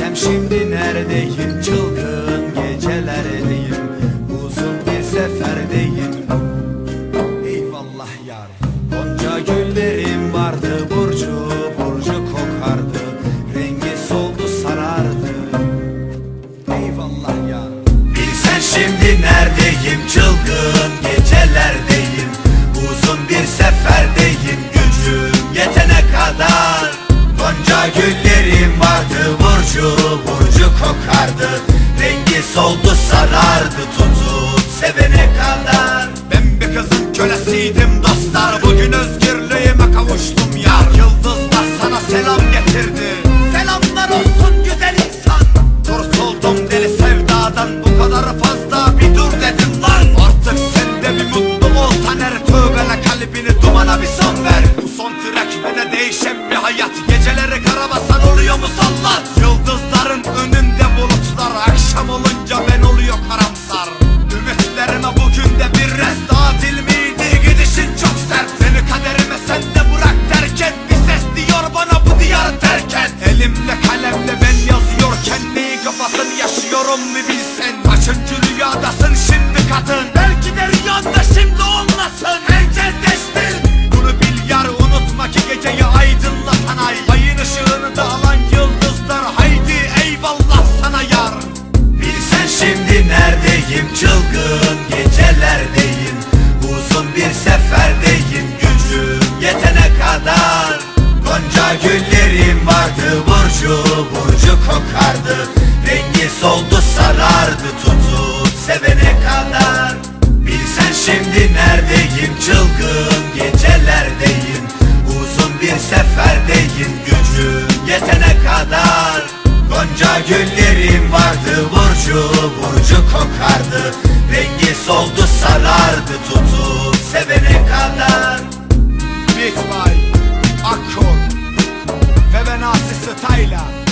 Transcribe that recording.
Bilsem şimdi neredeyim? Çılgın gecelerdeyim. Uzun bir seferdeyim. Eyvallah yar. Gonca güllerim vardı burcu burcu kokardı. Rengi soldu sarardı. Eyvallah yar. Bilsen şimdi neredeyim? Çılgın gecelerdeyim. Uzun bir seferdeyim. Gücüm yetene kadar. Gonca güllerim burcu burcu kokardı. Rengi soldu sarardı tutup sevene kadar. Ben bir kızın kölesiydim dostlar. Bugün özgürlüğüme kavuştum yar. Yıldızlar sana selam getirdi. Selamlar olsun güzel insan. Kurtuldum deli sevdadan. Bu kadar fazla bir dur dedim lan. Artık sen de bir mutlu ol Taner. Tövbele kalbini dumana bir son ver. Bu son trek ve de değişen bir hayat. Geceleri karabasan oluyor musallat yaşıyorum bir bilsen? Kaçıncı rüyadasın şimdi kadın? Belki de rüyanda şimdi olmasın. Herkes geçtin Bunu bil yar unutma ki geceyi aydınlatan ay. Ayın ışığını da alan yıldızlar Haydi eyvallah sana yar. Bilsen şimdi neredeyim? Çılgın gecelerdeyim. Uzun bir seferdeyim gücüm yetene kadar. Gonca güllerim vardı burcu burcu kokardı soldu sarardı tutup sevene kadar. Bilsen şimdi neredeyim çılgın gecelerdeyim. Uzun bir seferdeyim gücüm yetene kadar. Gonca güllerim vardı burcu burcu kokardı. Rengi soldu sarardı tutup sevene kadar. Bitmay Akkor Ve ben Asi Stayla.